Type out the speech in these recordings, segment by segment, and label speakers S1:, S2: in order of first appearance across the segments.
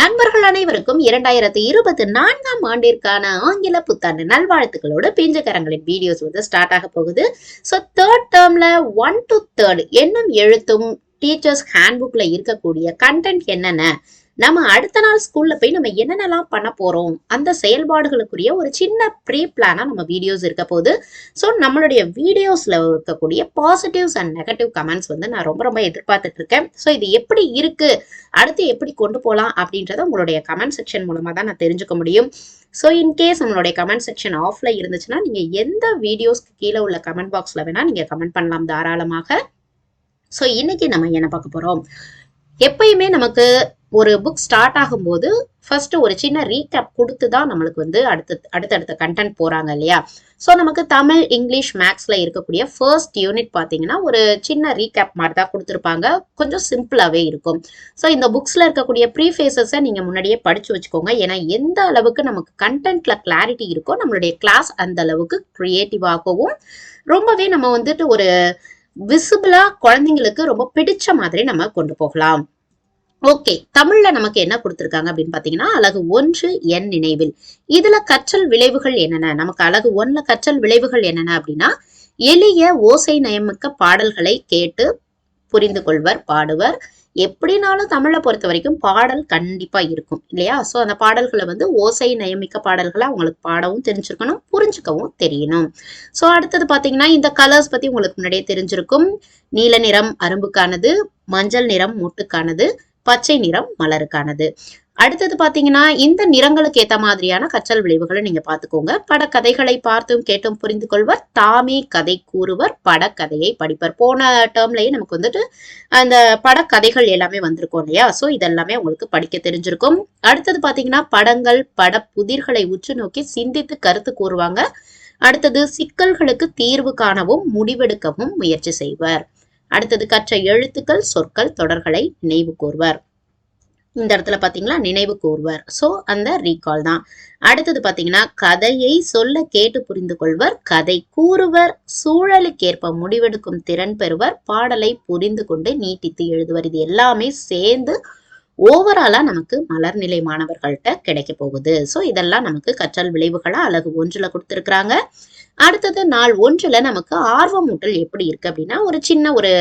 S1: நண்பர்கள் அனைவருக்கும் இரண்டாயிரத்தி இருபத்தி நான்காம் ஆண்டிற்கான ஆங்கில புத்தாண்டு நல்வாழ்த்துக்களோட பிஞ்சக்கரங்களின் வீடியோஸ் வந்து ஸ்டார்ட் ஆக போகுது. ஸோ தேர்ட் டேர்ம்ல ஒன் டு தேர்ட் என்னும் எழுத்தும் டீச்சர்ஸ் ஹேண்ட் புக்ல இருக்கக்கூடிய கண்டென்ட் என்னென்ன? நம்ம அடுத்த நாள் ஸ்கூல்ல போய் நம்ம என்னென்னலாம் பண்ண போறோம்? அந்த செயல்பாடுகளுக்குரிய ஒரு சின்ன ப்ரீ பிளானா நம்ம வீடியோஸ் இருக்க போகுது. ஸோ நம்மளுடைய வீடியோஸ்ல இருக்கக்கூடிய பாசிட்டிவ்ஸ் அண்ட் நெகட்டிவ் கமெண்ட்ஸ் வந்து நான் ரொம்ப ரொம்ப எதிர்பார்த்துட்டு இருக்கேன். ஸோ இது எப்படி இருக்கு? அடுத்து எப்படி கொண்டு போகலாம் அப்படின்றத உங்களுடைய கமெண்ட் செக்ஷன் மூலமாக தான் நான் தெரிஞ்சுக்க முடியும். ஸோ இன்கேஸ் நம்மளுடைய கமெண்ட் செக்ஷன் ஆஃப்ல இருந்துச்சுன்னா நீங்கள் எந்த வீடியோஸ்க்கு கீழே உள்ள கமெண்ட் பாக்ஸில் வேணால் நீங்கள் கமெண்ட் பண்ணலாம் தாராளமாக. ஸோ இன்னைக்கு நம்ம என்ன பார்க்க போகிறோம் எப்பயுமே நமக்கு ஒரு புக் ஸ்டார்ட் ஆகும்போது ஃபர்ஸ்ட் ஒரு சின்ன ரீகேப் கொடுத்து தான் நம்மளுக்கு வந்து அடுத்த அடுத்தடுத்த கண்டென்ட் போறாங்க இல்லையா? ஸோ நமக்கு தமிழ் இங்கிலீஷ் மேக்ஸ்ல இருக்கக்கூடிய ஃபர்ஸ்ட் யூனிட் பார்த்தீங்கன்னா ஒரு சின்ன ரீகேப் மாதிரி தான் கொடுத்துருப்பாங்க. கொஞ்சம் சிம்பிளாகவே இருக்கும். ஸோ இந்த புக்ஸ்ல இருக்கக்கூடிய ப்ரீஃபேசஸை நீங்க முன்னாடியே படிச்சு வச்சுக்கோங்க. ஏன்னா எந்த அளவுக்கு நமக்கு கண்டென்ட்ல கிளாரிட்டி இருக்கோ நம்மளுடைய கிளாஸ் அந்த அளவுக்கு கிரியேட்டிவாகவும் ரொம்பவே நம்ம வந்துட்டு ஒரு விசிபிளா குழந்தைங்களுக்கு ரொம்ப பிடிச்ச மாதிரி நம்ம கொண்டு போகலாம். ஓகே தமிழ்ல நமக்கு என்ன கொடுத்துருக்காங்க அப்படின்னு பாத்தீங்கன்னா அழகு ஒன்று என் நினைவில். இதுல கற்றல் விளைவுகள் என்னென்ன? நமக்கு அழகு ஒன்ல கற்றல் விளைவுகள் என்னென்ன அப்படின்னா எளிய ஓசை நயமிக்க பாடல்களை கேட்டு புரிந்து கொள்வர் பாடுவர். எப்படினாலும் தமிழை பொறுத்த வரைக்கும் பாடல் கண்டிப்பா இருக்கும் இல்லையா? ஸோ அந்த பாடல்களை வந்து ஓசை நயமிக்க பாடல்களை அவங்களுக்கு பாடவும் தெரிஞ்சிருக்கணும் புரிஞ்சுக்கவும் தெரியணும். ஸோ அடுத்தது பார்த்தீங்கன்னா இந்த கலர்ஸ் பத்தி உங்களுக்கு முன்னாடியே தெரிஞ்சிருக்கும். நீல நிறம் அரும்புக்கானது மஞ்சள் நிறம் மூட்டுக்கானது பச்சை நிறம் மலருக்கானது. அடுத்தது பாத்தீங்கன்னா இந்த நிறங்களுக்கு ஏத்த மாதிரியான கற்றல் விளைவுகளை நீங்க பாத்துக்கோங்க. படக்கதைகளை பார்த்தும் கேட்டும் புரிந்து கொள்வர் தாமே கதை கூறுவர். படக்கதையை படிப்பர். போன டேர்ம்லயே நமக்கு வந்துட்டு அந்த படக்கதைகள் எல்லாமே வந்திருக்கும் இல்லையா? சோ இதெல்லாமே உங்களுக்கு படிக்க தெரிஞ்சிருக்கும். அடுத்தது பாத்தீங்கன்னா படங்கள் பட புதிர்களை உற்று நோக்கி சிந்தித்து கருத்து கூறுவாங்க. அடுத்தது சிக்கல்களுக்கு தீர்வு காணவும் முடிவெடுக்கவும் முயற்சி செய்வர். அடுத்தது கற்ற எழுத்துக்கள் சொற்கள் தொடர்களை நினைவு கூர்வர். இந்த இடத்துல பாத்தீங்களா? நினைவு கூர்வர். சோ அந்த ரீகால் தான். அடுத்தது பாத்தீங்கன்னா கதையை சொல்ல கேட்டு புரிந்து கொள்வர் கதை கூறுவர் சூழலுக்கேற்ப முடிவெடுக்கும் திறன் பெறுவர் பாடலை புரிந்து கொண்டு நீட்டித்து எழுதுவர். இது எல்லாமே சேர்ந்து ஓவராலாக நமக்கு மலர்நிலை மாணவர்கள்ட்ட கிடைக்க போகுது. ஸோ இதெல்லாம் நமக்கு கற்றல் விளைவுகளாக அழகு ஒன்றில் கொடுத்துருக்குறாங்க. அடுத்தது நாள் ஒன்றில் நமக்கு ஆர்வமூட்டல் எப்படி இருக்குது அப்படின்னா ஒரு சின்ன ஒரு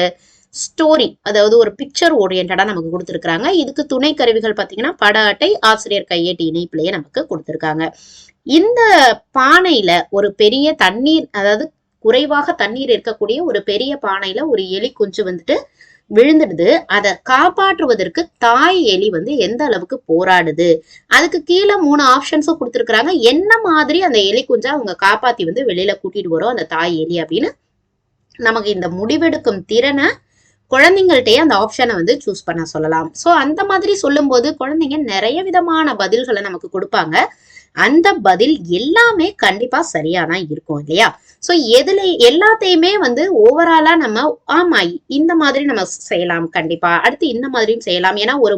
S1: ஸ்டோரி அதாவது ஒரு பிக்சர் ஓரியன்டாக நமக்கு கொடுத்துருக்குறாங்க. இதுக்கு துணை கருவிகள் பார்த்தீங்கன்னா பட அட்டை ஆசிரியர் கையேட்டு இணைப்பிலேயே நமக்கு கொடுத்துருக்காங்க. இந்த பானையில ஒரு பெரிய தண்ணீர் அதாவது குறைவாக தண்ணீர் இருக்கக்கூடிய ஒரு பெரிய பானையில ஒரு எலி குஞ்சு வந்துட்டு விழுந்துடுது. அதை காப்பாற்றுவதற்கு தாய் எலி வந்து எந்த அளவுக்கு போராடுது? அதுக்கு கீழே மூணு ஆப்ஷன்ஸும் கொடுத்துருக்குறாங்க. என்ன மாதிரி அந்த எலி குஞ்சா அவங்க காப்பாத்தி வந்து வெளியில கூட்டிட்டு வரும் அந்த தாய் எலி அப்படின்னு? நமக்கு இந்த முடிவெடுக்கும் திறனை குழந்தைங்கள்ட்டையே அந்த ஆப்ஷனை வந்து சூஸ் பண்ண சொல்லலாம். ஸோ அந்த மாதிரி சொல்லும்போது குழந்தைங்க நிறைய விதமான பதில்களை நமக்கு கொடுப்பாங்க. அந்த பதில் எல்லாமே கண்டிப்பா சரியாதான் இருக்கும் இல்லையா? ஸோ எதுல எல்லாத்தையுமே வந்து ஓவராலா நம்ம ஆமா இந்த மாதிரி நம்ம செய்யலாம் கண்டிப்பா. அடுத்து இந்த மாதிரியும் செய்யலாம். ஏன்னா ஒரு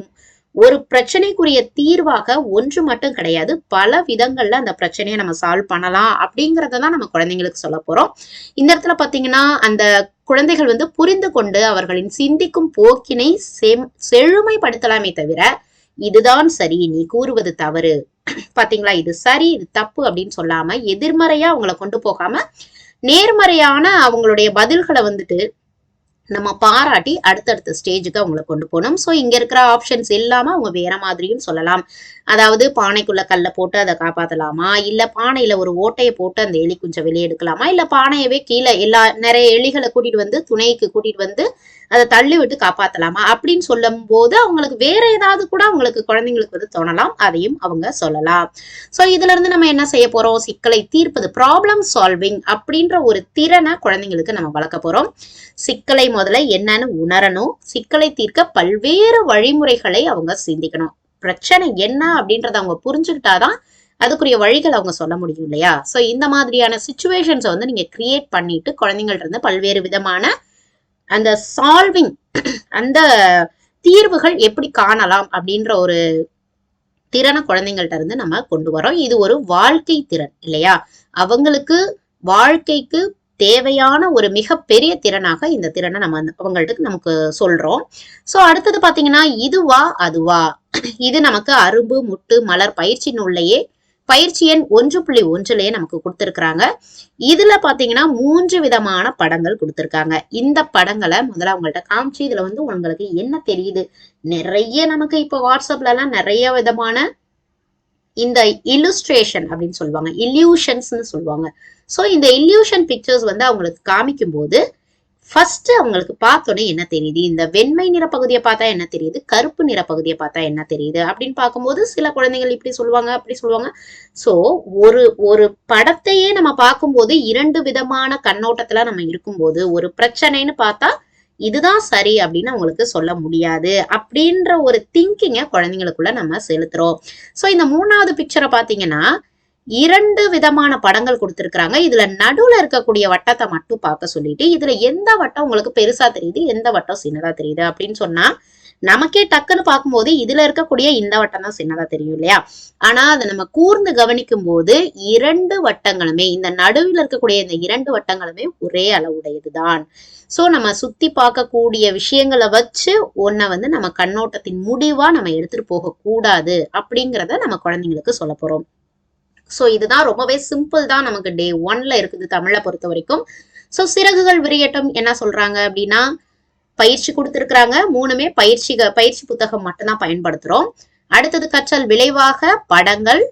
S1: ஒரு பிரச்சனைக்குரிய தீர்வாக ஒன்று மட்டும் கிடையாது. பல விதங்கள்ல அந்த பிரச்சனையை நம்ம சால்வ் பண்ணலாம் அப்படிங்கறத தான் நம்ம குழந்தைங்களுக்கு சொல்ல போறோம். இந்த இடத்துல பாத்தீங்கன்னா அந்த குழந்தைகள் வந்து புரிந்து கொண்டு அவர்களின் சிந்திக்கும் போக்கினை செம் செழுமைப்படுத்தலாமே தவிர இதுதான் சரி நீ கூறுவது தவறு. பாத்தீங்களா? இது சரி இது தப்பு அப்படின்னு சொல்லாம எதிர்மறையா அவங்கள கொண்டு போகாம நேர்மறையான அவங்களுடைய பதில்களை வந்துட்டு நம்ம பாராட்டி அடுத்தடுத்த ஸ்டேஜுக்கு அவங்கள கொண்டு போகணும். ஸோ இங்க இருக்கிற ஆப்ஷன்ஸ் இல்லாம அவங்க வேற மாதிரியும் சொல்லலாம். அதாவது பானைக்குள்ள கல்லை போட்டு அதை காப்பாத்தலாமா? இல்ல பானையில ஒரு ஓட்டையை போட்டு அந்த எலி குஞ்சை வெளியே எடுக்கலாமா? இல்ல பானையவே கீழே எல்லா நிறைய எலிகளை கூட்டிட்டு வந்து துணைக்கு கூட்டிட்டு வந்து அதை தள்ளி விட்டு காப்பாத்தலாமா அப்படின்னு சொல்லும் போது அவங்களுக்கு வேற ஏதாவது கூட அவங்களுக்கு குழந்தைங்களுக்கு வந்து தோணலாம் அதையும் அவங்க சொல்லலாம். ஸோ இதுல இருந்து நம்ம என்ன செய்ய போறோம்? சிக்கலை தீர்ப்பது ப்ராப்ளம் சால்விங் அப்படின்ற ஒரு திறனை குழந்தைங்களுக்கு நம்ம வளர்க்க போறோம். சிக்கலை முதல்ல என்னன்னு உணரணும். சிக்கலை தீர்க்க பல்வேறு வழிமுறைகளை அவங்க சிந்திக்கணும். பிரச்சனை என்ன அப்படின்றத அவங்க புரிஞ்சுக்கிட்டாதான் அதுக்குரிய வழிகள் அவங்க சொல்ல முடியும் இல்லையா? ஸோ இந்த மாதிரியான சுச்சுவேஷன்ஸை வந்து நீங்கள் கிரியேட் பண்ணிட்டு குழந்தைங்கள்ட்ட இருந்து பல்வேறு விதமான அந்த சால்விங் அந்த தீர்வுகள் எப்படி காணலாம் அப்படின்ற ஒரு திறனை குழந்தைங்கள்ட்ட இருந்து நம்ம கொண்டு வரோம் இது ஒரு வாழ்க்கை திறன் இல்லையா? அவங்களுக்கு வாழ்க்கைக்கு தேவையான ஒரு மிகப்பெரிய திறனாக இந்த திறனை நம்ம அவங்கள்ட்ட நமக்கு சொல்றோம். ஸோ அடுத்தது பார்த்தீங்கன்னா இதுவா அதுவா? இது நமக்கு அரும்பு முட்டு மலர் பயிற்சி நூல்லையே பயிற்சி எண் ஒன்று புள்ளி ஒன்றுலயே நமக்கு கொடுத்துருக்குறாங்க. இதுல பாத்தீங்கன்னா மூன்று விதமான படங்கள் கொடுத்துருக்காங்க. இந்த படங்களை முதல்ல அவங்கள்ட்ட காமிச்சு இதுல வந்து உங்களுக்கு என்ன தெரியுது? நிறைய நமக்கு இப்போ வாட்ஸ்அப்ல எல்லாம் நிறைய விதமான இந்த இல்லுஸ்ட்ரேஷன் அப்படின்னு சொல்லுவாங்க. இல்யூஷன்ஸ்னு சொல்லுவாங்க. ஸோ இந்த இல்யூஷன் பிக்சர்ஸ் வந்து அவங்களுக்கு காமிக்கும் போது ஃபர்ஸ்ட் அவங்களுக்கு பார்த்தோன்னே என்ன தெரியுது? இந்த வெண்மை நிற பகுதியை பார்த்தா என்ன தெரியுது? கருப்பு நிற பகுதியை பார்த்தா என்ன தெரியுது? அப்படின்னு பார்க்கும்போது சில குழந்தைகள் இப்படி சொல்லுவாங்க அப்படி சொல்லுவாங்க. ஸோ ஒரு ஒரு படத்தையே நம்ம பார்க்கும்போது இரண்டு விதமான கண்ணோட்டத்துல நம்ம இருக்கும்போது ஒரு பிரச்சனைன்னு பார்த்தா இதுதான் சரி அப்படின்னு அவங்களுக்கு சொல்ல முடியாது அப்படின்ற ஒரு திங்கிங்கை குழந்தைங்களுக்குள்ள நம்ம செலுத்துறோம். ஸோ இந்த மூணாவது பிக்சரை பார்த்தீங்கன்னா இரண்டு விதமான படங்கள் கொடுத்துருக்குறாங்க. இதுல நடுவுல இருக்கக்கூடிய வட்டத்தை மட்டும் பார்க்க சொல்லிட்டு இதுல எந்த வட்டம் உங்களுக்கு பெருசா தெரியுது எந்த வட்டம் சின்னதா தெரியுது அப்படின்னு சொன்னா நமக்கே டக்குன்னு பார்க்கும்போது இதுல இருக்கக்கூடிய இந்த வட்டம் தான் சின்னதா தெரியும் இல்லையா? ஆனா அதை நம்ம கூர்ந்து கவனிக்கும் போது இரண்டு வட்டங்களுமே இந்த நடுவில் இருக்கக்கூடிய இந்த இரண்டு வட்டங்களுமே ஒரே அளவுடையதுதான். சோ நம்ம சுத்தி பார்க்கக்கூடிய விஷயங்களை வச்சு ஒன்ன வந்து நம்ம கண்ணோட்டத்தின் முடிவா நம்ம எடுத்துட்டு போக கூடாது அப்படிங்கிறத நம்ம குழந்தைங்களுக்கு சொல்ல போறோம். ஸோ இதுதான் ரொம்பவே சிம்பிள் தான் நமக்கு டே ஒன்ல இருக்குது தமிழை பொறுத்த வரைக்கும். ஸோ சிறகுகள் விரியட்டும் என்ன சொல்றாங்க அப்படின்னா பயிற்சி கொடுத்துருக்குறாங்க. மூணுமே பயிற்சி பயிற்சி புத்தகம் மட்டும்தான் பயன்படுத்துறோம். அடுத்தது கற்றல் விளைவாக படங்கள்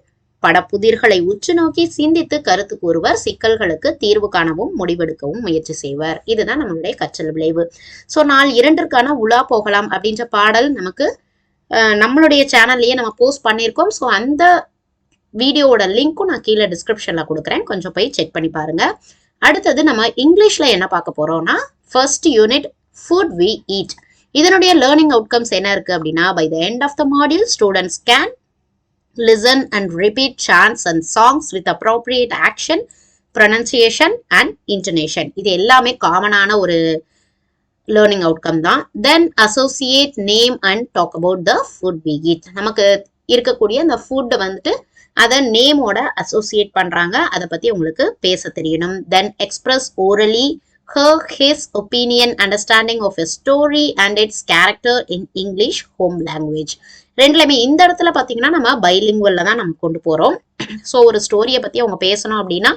S1: படப்புதிர்களை உற்று நோக்கி சிந்தித்து கருத்து கூறுவர். சிக்கல்களுக்கு தீர்வு காணவும் முடிவெடுக்கவும் முயற்சி செய்வர். இதுதான் நம்மளுடைய கற்றல் விளைவு. ஸோ நாள் இரண்டிற்கான உலா போகலாம் அப்படின்ற பாடல் நமக்கு நம்மளுடைய சேனல்லையே நம்ம போஸ்ட் பண்ணியிருக்கோம். ஸோ அந்த வீடியோவோட லிங்க்கும் நான் கீழே டிஸ்கிரிப்ஷனில் கொடுக்குறேன். கொஞ்சம் போய் செக் பண்ணி பாருங்க. அடுத்தது நம்ம இங்கிலீஷில் என்ன பார்க்க போகிறோம்னா first unit food we eat இதனுடைய லேர்னிங் அவுட்கம்ஸ் என்ன இருக்குது அப்படின்னா by the end of the module students can listen and repeat chants and songs with appropriate action pronunciation and intonation இது எல்லாமே காமனான ஒரு லேர்னிங் அவுட்கம் தான். Then associate name and talk about the food we eat நமக்கு இருக்கக்கூடிய அந்த ஃபுட்டை வந்துட்டு அதை நேமோட அசோசியேட் பண்றாங்க. அதை பத்தி உங்களுக்கு பேச தெரியணும். Then express orally her his opinion understanding of a story and its character in English home language ரெண்டுலையுமே இந்த இடத்துல பார்த்தீங்கன்னா நம்ம பைலிங்குவல்ல தான் நம்ம கொண்டு போகிறோம் ஸோ ஒரு ஸ்டோரியை பற்றி அவங்க பேசணும் அப்படின்னா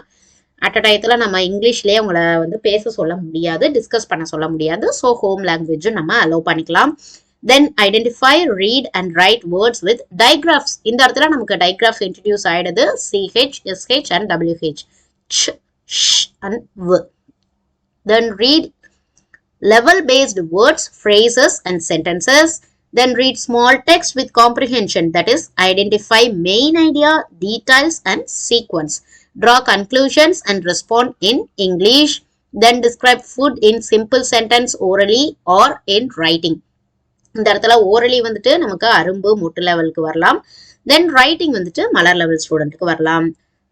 S1: அட் அ டயத்தில் நம்ம இங்கிலீஷ்லேயே அவங்கள வந்து பேச சொல்ல முடியாது டிஸ்கஸ் பண்ண சொல்ல முடியாது. ஸோ ஹோம் லாங்குவேஜும் நம்ம அலோவ் பண்ணிக்கலாம். Then identify read and write words with digraphs இந்த இடத்துல நமக்கு டைக்ராஃப் இன்ட்ரடியூஸ் ஆயிடுது CH SH and WH and வ then read level based words, phrases, and sentences. Then read small text with comprehension that is, identify main idea, details, and sequence. Draw conclusions and respond in English. Then describe food in simple sentence orally or in writing. இந்த இடத்துல orally வந்துட்டு நமக்கு அரும்பு முட்டு லெவலுக்கு வரலாம். தென் writing வந்துட்டு மலர் level ஸ்டூடெண்ட்டுக்கு வரலாம்.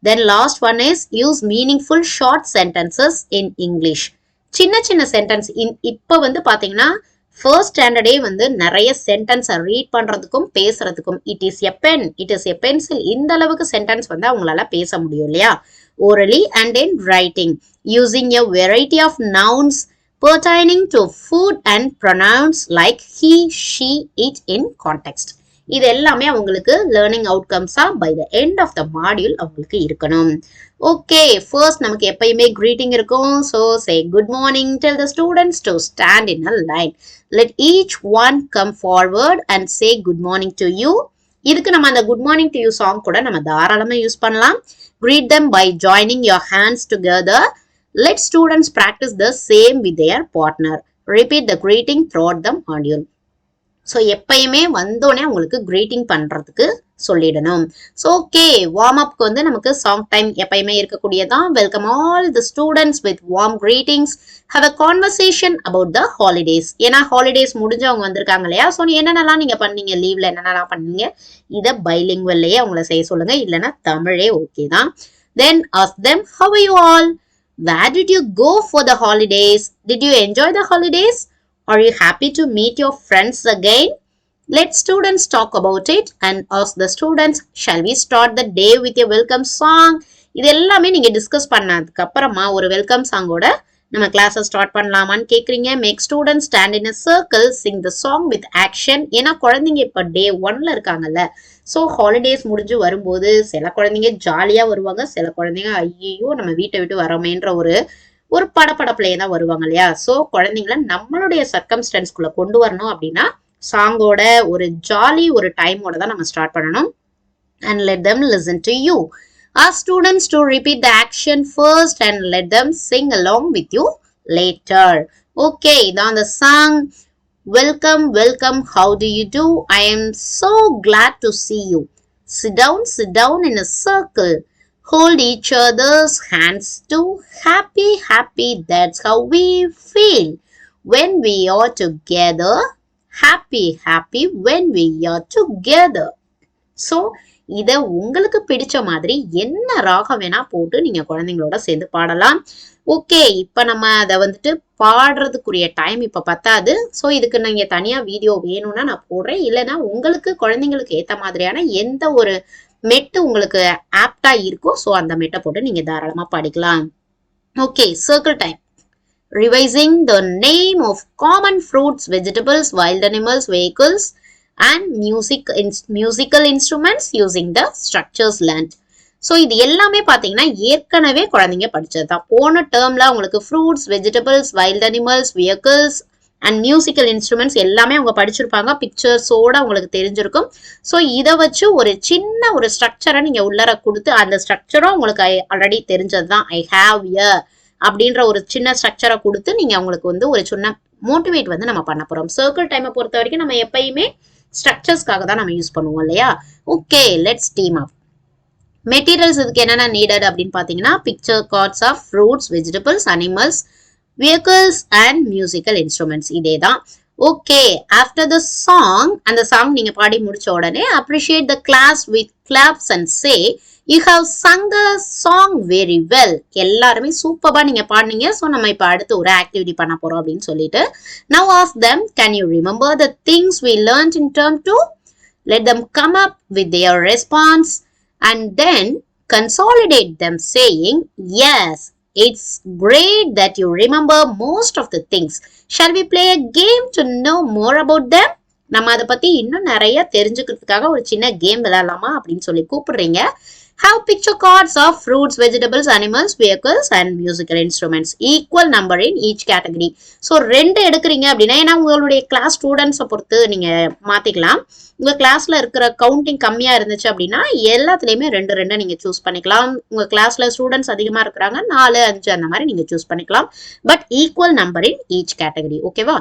S1: Then last one is use meaningful short sentences in English சின்ன சின்ன சென்டென்ஸ் இப்போ வந்து பார்த்தீங்கன்னா ஃபர்ஸ்ட் ஸ்டாண்டர்டே வந்து நிறைய சென்டென்ஸை ரீட் பண்ணுறதுக்கும் பேசுறதுக்கும் it is a pen it is a pencil இந்த அளவுக்கு சென்டென்ஸ் வந்து அவங்களால பேச முடியும் இல்லையா? Orally and in writing using a variety of nouns pertaining to food and pronouns like he, she, it in context. இது எல்லாமே அவங்களுக்கு learning அவுட்கம்ஸா by the end of the module அவங்களுக்கு இருக்கணும். ஓகே ஃபர்ஸ்ட் நமக்கு எப்பயுமே கிரீட்டிங் இருக்கும். So say good morning tell the students to stand in a line let each one come forward and say good morning to you இதுக்கு நம்ம அந்த good morning to you song கூட நம்ம தாராளமாக use பண்ணலாம். Greet them by joining your hands together let students practice the same with their partner. Repeat the greeting throughout the module. So எப்பயுமே வந்தோடனே உங்களுக்கு க்ரீட்டிங் பண்ணுறதுக்கு சொல்லிடணும். ஸோ ஓகே வார்ம் அப்க்கு வந்து நமக்கு சாங் டைம் எப்பயுமே இருக்கக்கூடியதான். Welcome all the students with warm greetings have a conversation about the holidays ஏன்னா holidays முடிஞ்சு அவங்க வந்திருக்காங்க இல்லையா? ஸோ என்னென்னலாம் நீங்கள் பண்ணீங்க? லீவில் என்னென்னலாம் பண்ணீங்க? இதை பைலிங்குவல்லையே அவங்கள செய்ய சொல்லுங்கள் இல்லைன்னா தமிழே ஓகே தான். Then ask them how you all where did you go for the holidays did you enjoy the holidays are you happy to meet your friends again let students talk about it and ask the students shall we start the day with a welcome song இது எல்லாமே நீங்க discuss பண்ணதுக்கு அப்புறமா ஒரு welcome சாங்கோட நம்ம கிளாஸை start பண்ணலாமான்னு கேட்குறீங்க make student stand in a circle sing the song with action ஏன்னா குழந்தைங்க இப்போ டே ஒன்ல இருக்காங்கல்ல ஸோ ஹாலிடேஸ் முடிஞ்சு வரும்போது சில குழந்தைங்க ஜாலியாக வருவாங்க. சில குழந்தைங்க ஐயோ நம்ம வீட்டை விட்டு வரோமேன்ற ஒரு ஒரு படப்படப்புலையே தான் வருவாங்க இல்லையா? ஸோ குழந்தைங்கள நம்மளுடைய சர்க்கம்ஸ்டன்ஸ்குள்ளே கொண்டு வரணும் அப்படின்னா சாங்கோட ஒரு ஜாலி ஒரு டைமோட தான் நம்ம ஸ்டார்ட் பண்ணணும். And let them listen to you Ask students to repeat the action first and let them sing along with you later okay இதான் அந்த song Welcome, welcome, how do you do? I am so glad to see you. Sit down, sit down in a circle. Hold each other's hands too. Happy, happy, that's how we feel. When we are together, happy, happy when we are together. So இதை உங்களுக்கு பிடிச்ச மாதிரி என்ன ராகம் வேணா போட்டு நீங்க குழந்தைங்களோட சேர்ந்து பாடலாம் ஓகே இப்போ நம்ம அதை வந்துட்டு பாடுறதுக்குரிய டைம் இப்போ பத்தாது. ஸோ இதுக்கு நீங்கள் தனியாக வீடியோ வேணும்னா நான் போடுறேன். இல்லைன்னா உங்களுக்கு குழந்தைங்களுக்கு ஏற்ற மாதிரியான எந்த ஒரு மெட்டு உங்களுக்கு ஆப்டா இருக்கோ ஸோ அந்த மெட்டை போட்டு நீங்கள் தாராளமாக படிக்கலாம். Okay circle time revising the name of common fruits vegetables wild animals vehicles and music இன்ஸ் musical instruments using the structures learnt so இது எல்லாமே பார்த்தீங்கன்னா ஏற்கனவே குழந்தைங்க படிச்சது தான் போன டேர்மில் உங்களுக்கு fruits vegetables wild animals vehicles and musical instruments எல்லாமே அவங்க படிச்சிருப்பாங்க. பிக்சர்ஸோட அவங்களுக்கு தெரிஞ்சிருக்கும். ஸோ இதை வச்சு ஒரு சின்ன ஒரு ஸ்ட்ரக்சரை நீங்கள் உள்ளர கொடுத்து அந்த ஸ்ட்ரக்சரும் உங்களுக்கு ஆல்ரெடி தெரிஞ்சது தான் ஐ ஹாவ் ய அப்படின்ற ஒரு சின்ன ஸ்ட்ரக்சரை கொடுத்து நீங்கள் அவங்களுக்கு வந்து ஒரு சின்ன மோட்டிவேட் வந்து நம்ம பண்ண போகிறோம் சர்க்கிள் டைமை பொறுத்த வரைக்கும் நம்ம எப்பயுமே ஸ்ட்ரக்சர்ஸ்க்காக தான் நம்ம யூஸ் பண்ணுவோம் இல்லையா? Okay let's team up materials இதுக்கு என்னென்ன நீடட் அப்படின்னு பார்த்தீங்கன்னா picture cards of fruits vegetables animals vehicles and musical instruments இதே தான் ஓகே ஆஃப்டர் த சாங் அந்த சாங் நீங்க பாடி முடிச்ச உடனே appreciate the class with claps and say you have sung the song very well எல்லாருமே சூப்பரா நீங்க பாடினீங்க. ஸோ நம்ம இப்போ அடுத்து ஒரு ஆக்டிவிட்டி பண்ண போறோம் அப்படின்னு சொல்லிட்டு now of them can you remember the things we learn in term to let them come up with their response and then consolidate them saying yes it's great that you remember most of the things shall we play a game to know more about them நம்ம அதை பத்தி இன்னும் நிறைய தெரிஞ்சுக்கிறதுக்காக ஒரு சின்ன game விளையாடலாமா அப்படின்னு சொல்லி கூப்பிடுறீங்க have picture cards of fruits vegetables animals vehicles and musical instruments equal number in each category? So ரெண்டு எடுக்கிறீங்க அப்படின்னா ஏன்னா உங்களுடைய கிளாஸ் ஸ்டூடெண்ட்ஸை பொறுத்து நீங்க மாத்திக்கலாம். உங்க கிளாஸ்ல இருக்கிற கவுண்டிங் கம்மியா இருந்துச்சு அப்படின்னா எல்லாத்துலயுமே ரெண்டு ரெண்டு நீங்க சூஸ் பண்ணிக்கலாம். உங்க கிளாஸ்ல ஸ்டூடெண்ட்ஸ் அதிகமா இருக்கிறாங்க நாலு அஞ்சு அந்த மாதிரி நீங்க சூஸ் பண்ணிக்கலாம். But equal number in each category ஓகேவா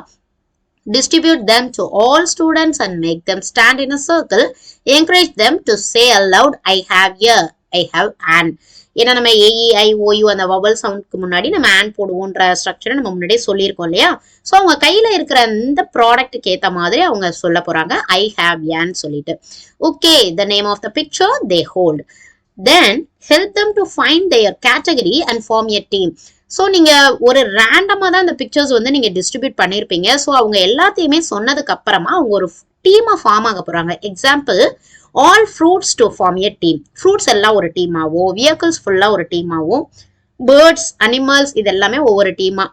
S1: distribute them to all students and make them stand in a circle. Encourage them to say aloud i have ear i have an. ஏன்னா நம்ம ஏஇ ஐ ஓயு அந்த vowel சவுண்ட்க்கு முன்னாடி நம்ம on போடுவோன்ற ஸ்ட்ரக்சரை நம்ம முன்னாடியே சொல்லியிருக்கோம் இல்லையா? ஸோ அவங்க கையில இருக்கிற இந்த ப்ராடக்ட்டுக்கு ஏற்ற மாதிரி அவங்க சொல்ல போறாங்க ஐ ஹாவ் ஏன்னு சொல்லிட்டு. Okay the name of the picture they hold then help them to find their category and form a team so நீங்கள் ஒரு ரேண்டமாக தான் இந்த பிக்சர்ஸ் வந்து நீங்கள் டிஸ்ட்ரிபியூட் பண்ணியிருப்பீங்க ஸோ அவங்க எல்லாத்தையுமே சொன்னதுக்கு அப்புறமா அவங்க ஒரு டீமை ஃபார்ம் ஆக போகிறாங்க example all fruits to form a team fruits எல்லாம் ஒரு டீமாகவும் வியக்கிள்ஸ் ஃபுல்லாக ஒரு டீமாகவும் பேர்ட்ஸ் அனிமல்ஸ் இது எல்லாமே ஒவ்வொரு டீமாக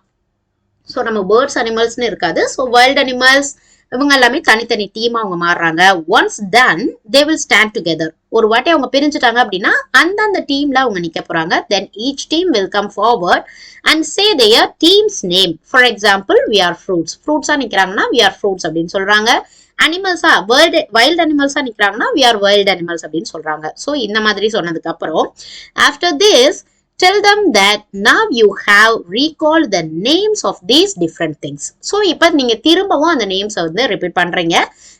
S1: ஸோ நம்ம பேர்ட்ஸ் அனிமல்ஸ்னு இருக்காது. ஸோ வைல்ட் அனிமல்ஸ் இவங்க எல்லாமே தனித்தனி டீமா அவங்க மாறுறாங்க. Once done they will stand together ஒரு வாட்டி அவங்க பிரிஞ்சுட்டாங்க அப்படின்னா அந்தந்த டீம்ல அவங்க நிக்க போறாங்க. Then each team will come forward and say their teams name for example we are fruits ஃப்ரூட்ஸா நிக்கிறாங்கன்னா வி ஆர் ஃப்ரூட்ஸ் அப்படின்னு சொல்றாங்க. அனிமல்ஸா வேர்ல்டு வைல்ட் அனிமல்ஸா நிக்கிறாங்கன்னா வி ஆர் வைல்ட் அனிமல்ஸ் அப்படின்னு சொல்றாங்க. ஸோ இந்த மாதிரி சொன்னதுக்கு அப்புறம் after this tell them that now you have recall the names of these different things so இப்போ நீங்க திரும்பவும் அந்த நேம்ஸை வந்து ரிப்பீட் பண்றீங்க.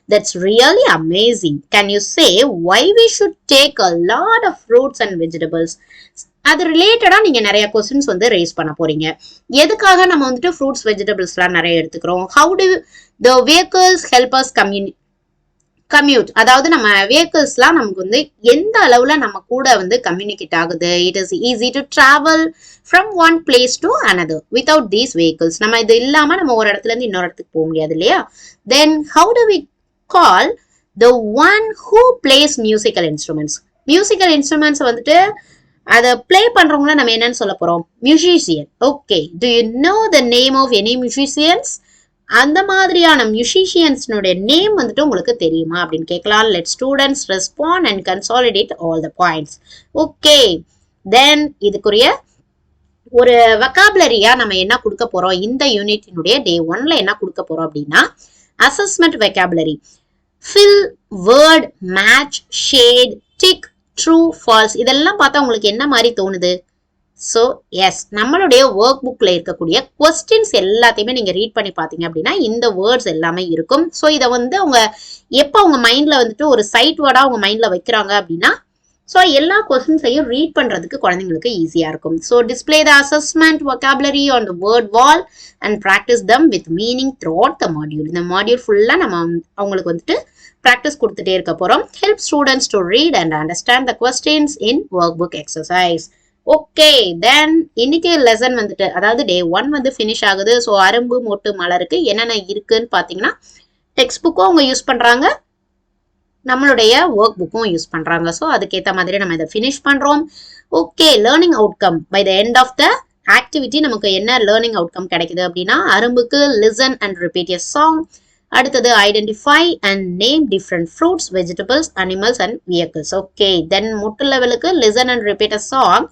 S1: That's really amazing can you say why we should take a lot of fruits and vegetables அது ரிலேட்டடா நீங்க நிறைய கொஸ்டின்ஸ் வந்து ரேஸ் பண்ண போறீங்க. எதுக்காக நம்ம வந்துட்டு ஃப்ரூட்ஸ் வெஜிடபிள்ஸ்லாம் நிறைய எடுத்துக்கிறோம்? How do the vehicles help us கம்யூனி commute அதாவது நம்ம வெஹிக்கிள்ஸ்லாம் நமக்கு வந்து எந்த அளவுல நம்ம கூட வந்து கம்யூனிகேட் ஆகுது? It is easy to travel from one place to another without these vehicles நம்ம இது இல்லாம நம்ம ஒரு இடத்துல இருந்து இன்னொரு இடத்துக்கு போக முடியாது இல்லையா? Then how do we call the one who plays musical instruments musical instruments வந்துட்டு அதை ப்ளே பண்றவங்கள நம்ம என்னன்னு சொல்ல போறோம்? Musician okay do you know the name of any musicians அந்த மாதிரியான மியூசிஷியன்ஸ்னுடைய நேம் வந்துட்டு உங்களுக்கு தெரியுமா அப்படின்னு கேட்கலாம். Let students respond and consolidate all the points okay then இதுக்குரிய ஒரு வக்காபுலரியா நம்ம என்ன கொடுக்க போறோம்? இந்த யூனிட்டினுடைய டே ஒன்ல என்ன கொடுக்க போறோம் அப்படின்னா assessment vocabulary fill word match shade tick true false இதெல்லாம் பார்த்தா உங்களுக்கு என்ன மாதிரி தோணுது? ஸோ எஸ் நம்மளுடைய ஒர்க் புக்கில் இருக்கக்கூடிய கொஸ்டின்ஸ் எல்லாத்தையுமே நீங்கள் ரீட் பண்ணி பார்த்தீங்க அப்படின்னா இந்த வேர்ட்ஸ் எல்லாமே இருக்கும். ஸோ இதை வந்து அவங்க எப்போ அவங்க மைண்டில் வந்துட்டு ஒரு சைட் வேர்டாக அவங்க மைண்டில் வைக்கிறாங்க அப்படின்னா ஸோ எல்லா கொஸ்டின்ஸையும் ரீட் பண்ணுறதுக்கு குழந்தைங்களுக்கு ஈஸியாக இருக்கும். So display the assessment vocabulary on the word wall and practise them with meaning throughout the module இந்த மாடியூல் ஃபுல்லாக நம்ம அவங்களுக்கு வந்துட்டு ப்ராக்டிஸ் கொடுத்துட்டே இருக்க போகிறோம் help students to read and understand the questions in work book exercise okay then இன்னைக்கு lesson வந்துட்டு அதாவது டே ஒன் வந்து ஃபினிஷ் ஆகுது. ஸோ அரும்பு மொட்டு மலருக்கு என்னென்ன இருக்குன்னு பார்த்தீங்கன்னா டெக்ஸ்ட் புக்கும் அவங்க யூஸ் பண்ணுறாங்க நம்மளுடைய ஒர்க் புக்கும் யூஸ் பண்ணுறாங்க ஸோ அதுக்கேற்ற மாதிரி நம்ம இதை ஃபினிஷ் பண்ணுறோம் okay learning outcome by the end of the activity நமக்கு என்ன லேர்னிங் அவுட்கம் கிடைக்குது அப்படின்னா அரும்புக்கு listen and repeat a song அடுத்தது identify and name different fruits vegetables animals and vehicles okay then முட்டு லெவலுக்கு listen and repeat a song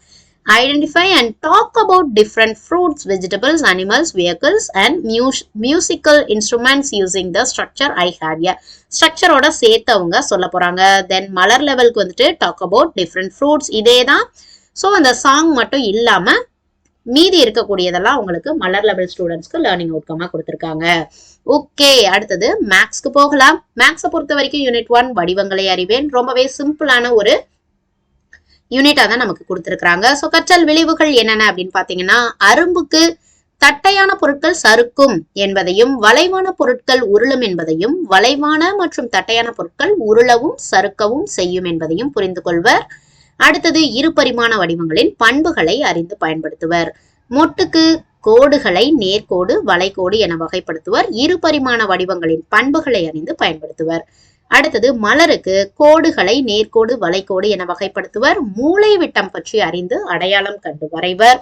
S1: identify and talk about different fruits, vegetables, animals, vehicles, and mu musical instruments using the structure I have here. ஸ்ட்ரக்சரோட சேர்த்து அவங்க சொல்ல போறாங்க. தென் மலர் லெவலுக்கு வந்துட்டு talk about different fruits இதே தான். ஸோ அந்த சாங் மட்டும் இல்லாமல் மீதி இருக்கக்கூடியதெல்லாம் உங்களுக்கு மலர் லெவல் ஸ்டூடெண்ட்ஸ்க்கு லேர்னிங் அவுட்கமாக கொடுத்துருக்காங்க. ஓகே அடுத்தது மேக்ஸ்க்கு போகலாம். மேக்ஸை பொறுத்த வரைக்கும் யூனிட் ஒன் வடிவங்களை அறிவேன். ரொம்பவே சிம்பிளான ஒரு யூனிட்டா தான் நமக்கு கொடுத்துருக்காங்க ஸோ கற்றல் விளைவுகள் என்னென்ன அப்படின்னு பார்த்தீங்கன்னா அரும்புக்கு தட்டையான பொருட்கள் சறுக்கும் என்பதையும் வளைவான பொருட்கள் உருளும் என்பதையும் வளைவான மற்றும் தட்டையான பொருட்கள் உருளவும் சறுக்கவும் செய்யும் என்பதையும் புரிந்து கொள்வர். அடுத்தது இரு பரிமாண வடிவங்களின் பண்புகளை அறிந்து பயன்படுத்துவர். மொட்டுக்கு கோடுகளை நேர்கோடு வளைகோடு என வகைப்படுத்துவர். இரு பரிமாண வடிவங்களின் பண்புகளை அறிந்து பயன்படுத்துவர். அடுத்தது மலருக்கு கோடுகளை நேர்கோடு வளைகோடு என வகைப்படுத்துவர். மூளை விட்டம் பற்றி அறிந்து அடையாளம் கண்டு வரைவர்.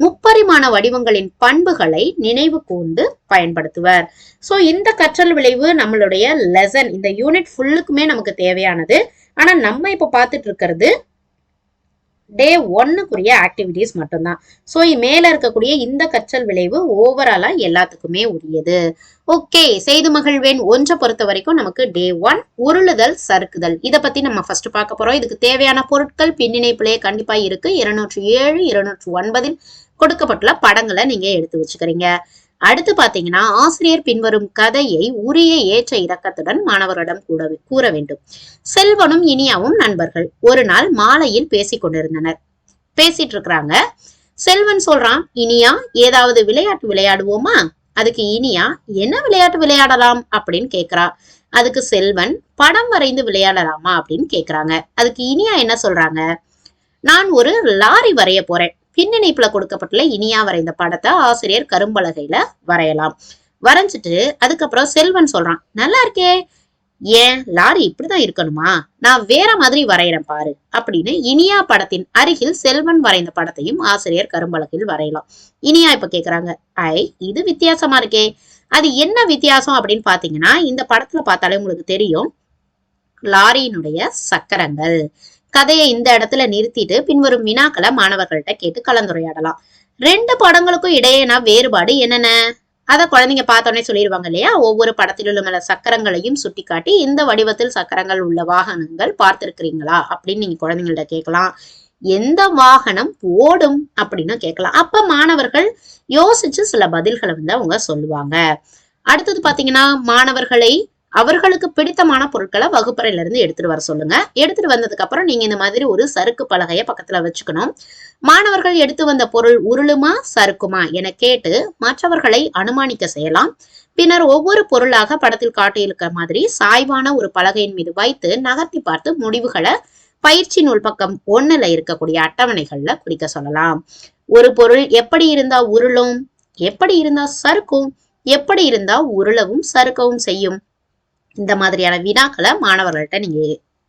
S1: முப்பரிமாண வடிவங்களின் பண்புகளை நினைவு கூர்ந்து பயன்படுத்துவர். சோ இந்த கற்றல் விளைவு நம்மளுடைய லெசன் இந்த யூனிட் ஃபுல்லுக்குமே நமக்கு தேவையானது. ஆனா நம்ம இப்ப பார்த்துட்டு இருக்கிறது டே ஒன்னுக்குரிய ஆக்டிவிட்டிஸ் மட்டும்தான். ஸோ மேல இருக்கக்கூடிய இந்த கற்றல் விளைவு ஓவராலா எல்லாத்துக்குமே உரியது. ஓகே செய்து மகிழ்வேன். ஒன்றை பொறுத்த வரைக்கும் நமக்கு டே ஒன் உருளுதல் சறுக்குதல். இதை பத்தி நம்ம ஃபர்ஸ்ட் பார்க்க போறோம். இதுக்கு தேவையான பொருட்கள் பின்னிணைப்புலேயே கண்டிப்பா இருக்கு. இருநூற்று ஏழு இருநூற்று ஒன்பதில் கொடுக்கப்பட்டுள்ள படங்களை நீங்க எடுத்து வச்சுக்கிறீங்க. அடுத்து பாத்தீங்கன்னா ஆசிரியர் பின்வரும் கதையை உரிய ஏற்ற இறக்கத்துடன் மாணவரிடம் கூட கூற வேண்டும். செல்வனும் இனியாவும் நண்பர்கள். ஒரு நாள் மாலையில் பேசிக் கொண்டிருந்தனர். பேசிட்டு இருக்கிறாங்க. செல்வன் சொல்றான் இனியா ஏதாவது விளையாட்டு விளையாடுவோமா? அதுக்கு இனியா என்ன விளையாட்டு விளையாடலாம்? அப்படின்னு கேக்குறா. அதுக்கு செல்வன் படம் வரைந்து விளையாடலாமா? அப்படின்னு கேக்குறாங்க. அதுக்கு இனியா என்ன சொல்றாங்க? நான் ஒரு லாரி வரைய போறேன். பின்னணிப்புல கொடுக்கப்பட்டுள்ள இனியா வரைந்த படத்தை ஆசிரியர் கரும்பலகையில வரையலாம். வரைஞ்சிட்டு அதுக்கப்புறம் செல்வன் சொல்றான் நல்லா இருக்கே. ஏன்? லாரி இப்படிதான் இருக்கணுமா? நான் வேற மாதிரி வரைகிறேன் பாரு அப்படின்னு இனியா படத்தின் அருகில் செல்வன் வரைந்த படத்தையும் ஆசிரியர் கரும்பலகையில் வரையலாம். இனியா இப்ப கேக்குறாங்க ஐ இது வித்தியாசமா இருக்கே. அது என்ன வித்தியாசம் அப்படின்னு பாத்தீங்கன்னா இந்த படத்துல பார்த்தாலே உங்களுக்கு தெரியும் லாரியினுடைய சக்கரங்கள். கதையை இந்த இடத்துல நிறுத்திட்டு பின்வரும் வினாக்களை மாணவர்கள்ட்ட கேட்டு கலந்துரையாடலாம். ரெண்டு படங்களுக்கும் இடையேனா வேறுபாடு என்னென்ன? அத குழந்தைங்க பார்த்தோன்னே சொல்லிடுவாங்க இல்லையா? ஒவ்வொரு படத்திலும் உள்ள சக்கரங்களையும் சுட்டிக்காட்டி இந்த வடிவத்தில் சக்கரங்கள் உள்ள வாகனங்கள் பார்த்திருக்கிறீங்களா? அப்படின்னு நீங்க குழந்தைங்கள்ட்ட கேட்கலாம். எந்த வாகனம் ஓடும்? அப்படின்னு கேட்கலாம். அப்ப மாணவர்கள் யோசிச்சு சில பதில்களை வந்து அவங்க சொல்லுவாங்க. அடுத்தது பாத்தீங்கன்னா மாணவர்களை அவர்களுக்கு பிடித்தமான பொருட்களை வகுப்பறையில இருந்து எடுத்துட்டு வர சொல்லுங்க. எடுத்துட்டு வந்ததுக்கு அப்புறம் நீங்க இந்த மாதிரி ஒரு சறுக்கு பலகைய பக்கத்துல வச்சுக்கணும். மாணவர்கள் எடுத்து வந்த பொருள் உருளுமா சறுக்குமா என கேட்டு மற்றவர்களை அனுமானிக்க செய்யலாம். பின்னர் ஒவ்வொரு பொருளாக படத்தில் காட்டியிருக்கிற மாதிரி சாய்வான ஒரு பலகையின் மீது வைத்து நகர்த்தி பார்த்து முடிவுகளை பயிற்சி நூல் பக்கம் ஒண்ணுல இருக்கக்கூடிய அட்டவணைகள்ல குறிக்க சொல்லலாம். ஒரு பொருள் எப்படி இருந்தா உருளும் எப்படி இருந்தா சறுக்கும் எப்படி இருந்தா உருளவும் சறுக்கவும் செய்யும். இந்த மாதிரியான வினாக்களை மாணவர்கள்ட்ட நீங்க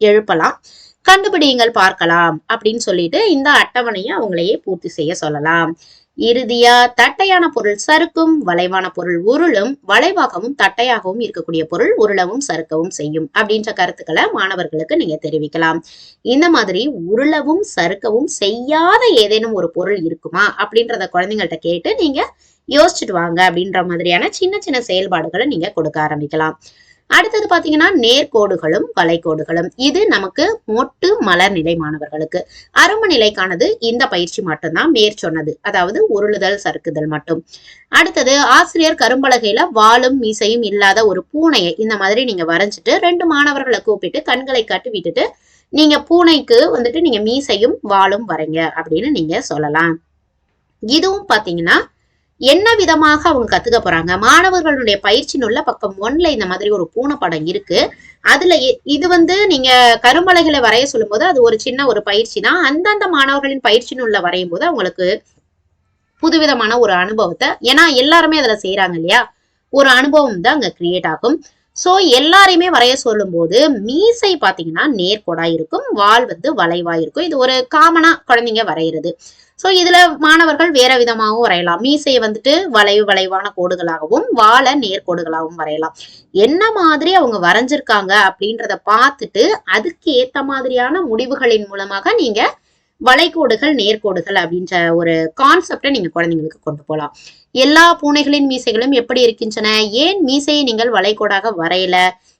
S1: எழுப்பலாம். கண்டுபிடியுங்கள் பார்க்கலாம் அப்படின்னு சொல்லிட்டு இந்த அட்டவணையை அவங்களையே பூர்த்தி செய்ய சொல்லலாம். இறுதியா தட்டையான பொருள் சறுக்கும் வளைவான பொருள் உருளும் வளைவாகவும் தட்டையாகவும் இருக்கக்கூடிய பொருள் உருளவும் சறுக்கவும் செய்யும் அப்படின்ற கருத்துக்களை மாணவர்களுக்கு நீங்க தெரிவிக்கலாம். இந்த மாதிரி உருளவும் சறுக்கவும் செய்யாத ஏதேனும் ஒரு பொருள் இருக்குமா அப்படின்றத குழந்தைங்கள்ட்ட கேட்டு நீங்க யோசிச்சுட்டு வாங்க அப்படின்ற மாதிரியான சின்ன சின்ன செயல்பாடுகளை நீங்க கொடுக்க ஆரம்பிக்கலாம். அடுத்தது பாத்தீங்கன்னா நேர்கோடுகளும் வளைகோடுகளும். இது நமக்கு மொட்டு மலர் நிலை மாணவர்களுக்கு. அரும நிலைக்கானது இந்த பயிற்சி மட்டும்தான் மேற் சொன்னது அதாவது உருளுதல் சறுக்குதல் மட்டும். அடுத்தது ஆசிரியர் கரும்பலகையில வாளும் மீசையும் இல்லாத ஒரு பூனையை இந்த மாதிரி நீங்க வரைஞ்சிட்டு ரெண்டு மாணவர்களை கூப்பிட்டு கண்களை காட்டி விட்டுட்டு நீங்க பூனைக்கு வந்துட்டு நீங்க மீசையும் வாளும் வரைங்க அப்படின்னு நீங்க சொல்லலாம். இதுவும் பாத்தீங்கன்னா என்ன விதமாக அவங்க கத்துக்க போறாங்க? மாணவர்களுடைய பயிற்சி நூல்ல பக்கம் ஒன்ல இந்த மாதிரி ஒரு பூனை படம் இருக்கு. அதுல இ- இது வந்து நீங்க கரும்பலைகளை வரைய சொல்லும் போது அது ஒரு சின்ன ஒரு பயிற்சி தான். அந்தந்த மாணவர்களின் பயிற்சி நூல்ல வரையும் போது அவங்களுக்கு புதுவிதமான ஒரு அனுபவத்தை ஏன்னா எல்லாருமே அதுல செய்யறாங்க இல்லையா? ஒரு அனுபவம் தான் அங்க கிரியேட் ஆகும். சோ எல்லாரையுமே வரைய சொல்லும் போது மீசை பாத்தீங்கன்னா நேர்கோடா இருக்கும் வால் வந்து வளைவா இருக்கும். இது ஒரு காமனா குழந்தைங்க வரைகிறது சோ இதுல மாணவர்கள் வேற விதமாகவும் வரையலாம். மீசையை வந்துட்டு வளைவு வளைவான கோடுகளாகவும் வாழை நேர்கோடுகளாகவும் வரையலாம். என்ன மாதிரி அவங்க வரைஞ்சிருக்காங்க அப்படின்றத பார்த்துட்டு அதுக்கு ஏத்த மாதிரியான முடிவுகளின் மூலமாக நீங்க வளைகோடுகள் நேர்கோடுகள் அப்படின்ற ஒரு கான்செப்டை நீங்க குழந்தைங்களுக்கு கொண்டு போகலாம் எல்லா பூனைகளின் மீசைகளும் எப்படி இருக்கின்றன? ஏன் மீசையை நீங்கள் வளைகோடாக வரையல?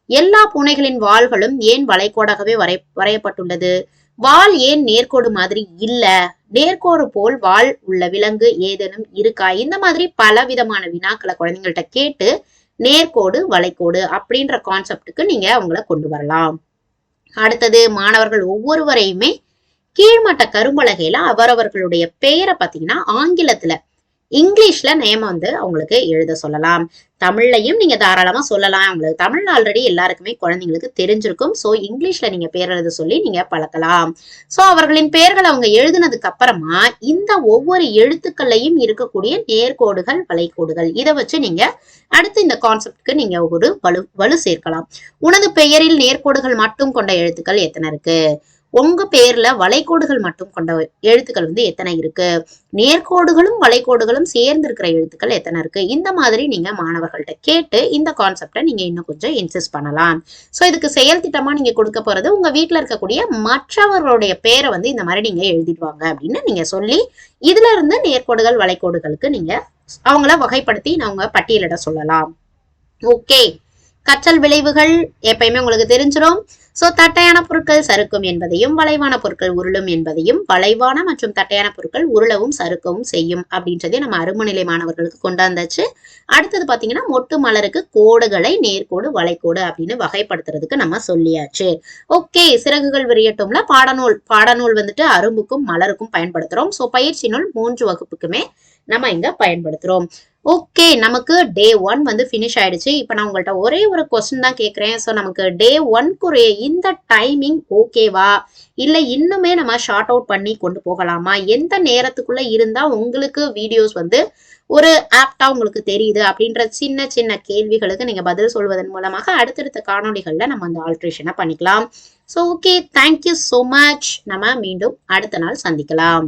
S1: எல்லா பூனைகளின் வாள்களும் ஏன் வளைகோடாகவே வரை வரையப்பட்டுள்ளது? வால் ஏன் நேர்கோடு மாதிரி இல்ல? நேர்கோடு போல் வால் உள்ள விலங்கு ஏதேனும் இருக்கா? இந்த மாதிரி பல விதமான வினாக்களை குழந்தைங்கள்ட்ட கேட்டு நேர்கோடு வளைகோடு அப்படின்ற கான்செப்டுக்கு நீங்க அவங்கள கொண்டு வரலாம். அடுத்தது மாணவர்கள் ஒவ்வொருவரையுமே கீழ்மட்ட கரும்பலகையில அவரவர்களுடைய பெயரை பார்த்தீங்கன்னா ஆங்கிலத்துல இங்கிலீஷ்ல நேம் வந்து அவங்களுக்கு எழுத சொல்லலாம். தமிழ்லையும் நீங்க தாராளமா சொல்லலாம். அவங்களுக்கு தமிழ் ஆல்ரெடி எல்லாருக்குமே குழந்தைங்களுக்கு தெரிஞ்சிருக்கும். சோ இங்கிலீஷ்ல நீங்க பேர் எழுத சொல்லி நீங்க பழக்கலாம். சோ அவர்களின் பெயர்கள் அவங்க எழுதுனதுக்கு அப்புறமா இந்த ஒவ்வொரு எழுத்துக்கள்லையும் இருக்கக்கூடிய நேர்கோடுகள் வளைகோடுகள் இதை வச்சு நீங்க அடுத்து இந்த கான்செப்ட்க்கு நீங்க ஒரு வலு வலு சேர்க்கலாம். உனது பெயரில் நேர்கோடுகள் மட்டும் கொண்ட எழுத்துக்கள் எத்தனை இருக்கு? உங்க பேர்ல வளைகோடுகள் மட்டும் கொண்ட எழுத்துக்கள் வந்து எத்தனை இருக்கு? நேர்கோடுகளும் வளைகோடுகளும் சேர்ந்து இருக்கிற எழுத்துக்கள் எத்தனை இருக்கு? இந்த மாதிரி நீங்க மாணவர்கள்ட்ட கேட்டு இந்த கான்செப்டை நீங்க இன்னும் கொஞ்சம் இன்சிஸ்ட் பண்ணலாம். சோ இதுக்கு செயல் திட்டமா நீங்க கொடுக்க போறது உங்க வீட்ல இருக்கக்கூடிய மற்றவர்களுடைய பேரை வந்து இந்த மாதிரி நீங்க எழுதிடுவாங்க அப்படின்னு நீங்க சொல்லி இதுல இருந்து நேர்கோடுகள் வளைகோடுகளுக்கு நீங்க அவங்கள வகைப்படுத்தி அவங்க பட்டியலிட சொல்லலாம். ஓகே கற்றல் விளைவுகள் எப்பயுமே உங்களுக்கு தெரிஞ்சிரும். சோ தட்டையான பொருட்கள் சறுக்கும் என்பதையும் வளைவான பொருட்கள் உருளும் என்பதையும் வளைவான மற்றும் தட்டையான பொருட்கள் உருளவும் சறுக்கவும் செய்யும் அப்படின்றதே நம்ம அருமநிலை மாணவர்களுக்கு கொண்டாந்தாச்சு. அடுத்தது பாத்தீங்கன்னா மொட்டு மலருக்கு கோடுகளை நேர்கோடு வளைகோடு அப்படின்னு வகைப்படுத்துறதுக்கு நம்ம சொல்லியாச்சு. ஓகே சிறகுகள் விரியட்டும்ல பாடநூல் பாடநூல் வந்துட்டு அரும்புக்கும் மலருக்கும் பயன்படுத்துறோம். சோ பயிற்சி நூல் மூன்று வகுப்புக்குமே நம்ம இங்க பயன்படுத்துறோம். ஓகே நமக்கு டே ஒன் வந்து ஃபினிஷ் ஆயிடுச்சு. இப்போ நான் உங்கள்கிட்ட ஒரே ஒரு கொஸ்டின் தான் கேட்குறேன் ஸோ நமக்கு டே ஒன்க்குரிய இந்த டைமிங் ஓகேவா இல்லை இன்னுமே நம்ம ஷார்ட் அவுட் பண்ணி கொண்டு போகலாமா? எந்த நேரத்துக்குள்ள இருந்தால் உங்களுக்கு வீடியோஸ் வந்து ஒரு ஆப்டா உங்களுக்கு தெரியுது? அப்படின்ற சின்ன சின்ன கேள்விகளுக்கு நீங்க பதில் சொல்வதன் மூலமாக அடுத்தடுத்த காணொலிகளில் நம்ம அந்த ஆல்ட்ரேஷனை பண்ணிக்கலாம். So okay thank you so much நம்ம மீண்டும் அடுத்த நாள் சந்திக்கலாம்.